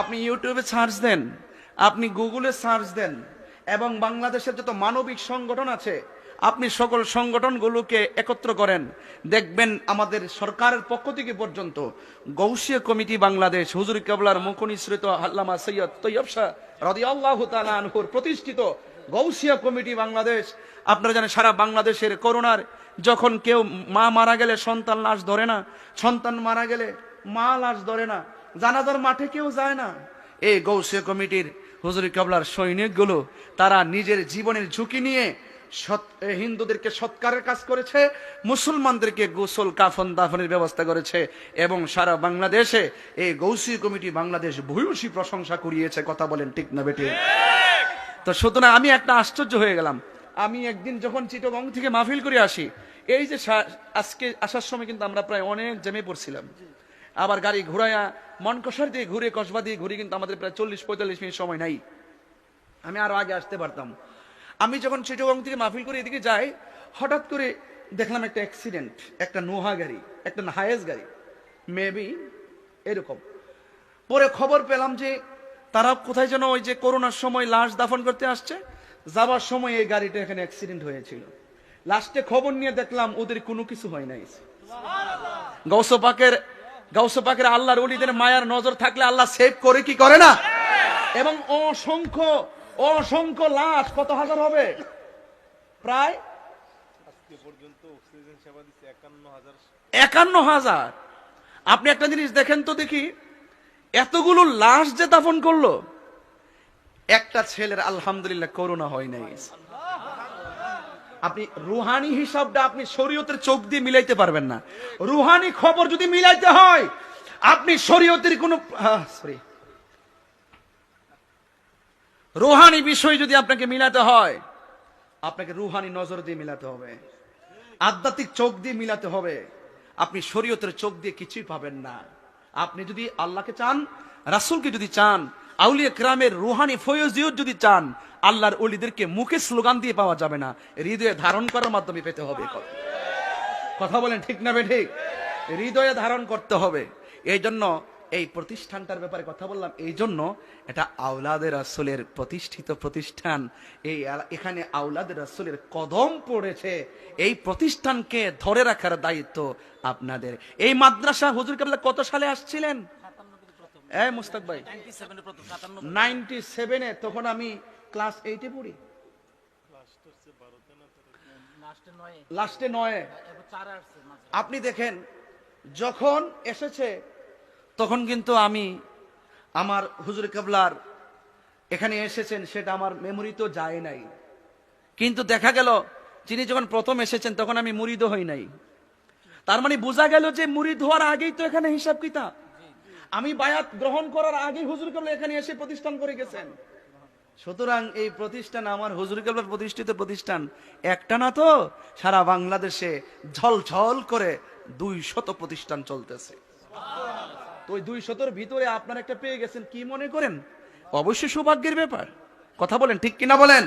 আপনি ইউটিউবে সার্চ দেন, আপনি গুগলে সার্চ দেন, এবং বাংলাদেশের যত মানবিক সংগঠন আছে, আপনি সকল সংগঠনগুলোকে একত্র করেন। দেখবেন আমাদের সরকারের পক্ষ থেকে পর্যন্ত গৌসিয়া কমিটি বাংলাদেশ, হুজুর কেবলার মুখনিসৃত আল্লামা সৈয়দ তৈয়ব শাহ রাদিয়াল্লাহু তাআলা আনহুর প্রতিষ্ঠিত গৌসিয়া কমিটি বাংলাদেশ। আপনারা জানেন, সারা বাংলাদেশের করোনার যখন কেউ মা মারা গেলে সন্তান লাশ ধরে না, সন্তান মারা গেলে মা লাশ ধরে না জানাজার মাঠে কেউ যায় না। এই গৌসিয়া কমিটির হুজুরি কাবলার সৈনিকগুলো, তারা নিজের জীবনের ঝুঁকি নিয়ে হিন্দুদেরকে সৎকারের কাজ করেছে, মুসলমানদেরকে গোসল, কাফন, দাফনের ব্যবস্থা করেছে এবং সারা বাংলাদেশে এই গৌসি কমিটি বাংলাদেশ ভূয়সী প্রশংসা করিয়েছে কথা বলেন ঠিক না বেটি? তো সুতরাং আমি একটা আশ্চর্য হয়ে গেলাম। আমি একদিন যখন চিটগং থেকে মাহফিল করে আসি, এই যে আজকে আসার সময় কিন্তু আমরা প্রায় অনেক জেমে পড়ছিলাম। আবার গাড়ি ঘুরাইয়া মনকষার দিয়ে ঘুরে কসবা দিয়ে ঘুরে কিন্তু আমাদের প্রায় চল্লিশ পঁয়তাল্লিশ মিনিট সময় নাই। আমি আরও আগে আসতে পারতাম। আমি যখন চিটগং থেকে মাহফিল করে এদিকে যাই হঠাৎ করে দেখলাম একটা অ্যাক্সিডেন্ট একটা নোহা গাড়ি একটা হায়েস গাড়ি। মেবি এরকম। পরে খবর পেলাম যে তারা কোথায় যেন ওই যে করোনার সময় লাশ দাফন করতে আসছে যাবার সময় এই গাড়িটা এখানে অ্যাক্সিডেন্ট হয়েছিল। লাস্টে খবর নিয়ে দেখলাম ওদের কোনো কিছু হয় নাই। গৌসপাকের গৌসপাকের আল্লাহর অলিদের মায়ার নজর থাকলে আল্লাহ সেভ করে কি করে না? এবং অসংখ্য অসংখ্য লাশ কত হাজার হবে? প্রায় একান্ন হাজার। আপনি একটা জিনিস দেখেন তো দেখি, এতগুলো লাশ যে দাফন করল, একটা ছেলের আলহামদুলিল্লাহ করোনা হয় নাই। আপনি রুহানি হিসাবটা আপনি শরীয়তের চোখ দিয়ে মিলাইতে পারবেন না। রুহানি খবর যদি মিলাইতে হয়, আপনি শরীয়তের কোন সরি রুহানি বিষয় যদি আপনাকে মিলাতে হয়, আপনাকে রুহানি নজর দিয়ে মিলাতে হবে। আধ্যাত্মিক চোখ দিয়ে মিলাতে হবে। আপনি শরীয়তের চোখ দিয়ে কিছুই পাবেন না। আপনি যদি আল্লাহকে চান, রাসূলকে যদি চান আউলিয়া ক্রামের রুহানি ফয়জিয়ত যদি চান আল্লাহর অলিদেরকে মুখে স্লোগান দিয়ে পাওয়া যাবে না। হৃদয়ে ধারণ করার মাধ্যমে পেতে হবে। কথা। বলেন ঠিক না বে ঠিক হৃদয়ে ধারণ করতে হবে। এই জন্য এই প্রতিষ্ঠানটার ব্যাপারে কথা বললাম। এই জন্য এটা আউলাদের রাসূলের প্রতিষ্ঠিত প্রতিষ্ঠান। এই এখানে আউলাদের রাসূলের কদম পড়েছে। এই প্রতিষ্ঠানকে ধরে রাখার দায়িত্ব আপনাদের। এই মাদ্রাসা হুজুর কাবলা কত সালে আসছিলেন? এ মুস্তাক ভাই নাইনটি সেভেনে তখন আমি ক্লাস এইটে পড়ি? লাস্টে নয়। আপনি দেখেন যখন এসেছে তখন কিন্তু আমি আমার হুজুর কেবলার এখানে এসেছেন সেটা আমার মেমোরি তো যায় নাই। কিন্তু দেখা গেল যিনি যখন প্রথম এসেছেন তখন আমি মুরিদ হই নাই। তার মানে বোঝা গেল যে মুরিদ হওয়ার আগেই তো এখানে হিসাব কিতাব। আমি বায়াত গ্রহণ করার আগেই হুজুর কেবলা এখানে এসে প্রতিষ্ঠান করে গেছেন। সুতরাং এই প্রতিষ্ঠান আমার হুজুর কেবলার প্রতিষ্ঠিত প্রতিষ্ঠান। একটা না তো সারা বাংলাদেশে ঝলঝল করে দুই শত প্রতিষ্ঠান চলতেছে। তো ওই দুই শতর ভিতরে আপনার একটা পেয়ে গেছেন, কি মনে করেন? অবশ্যই সৌভাগ্যের ব্যাপার। কথা বলেন, ঠিক কিনা বলেন?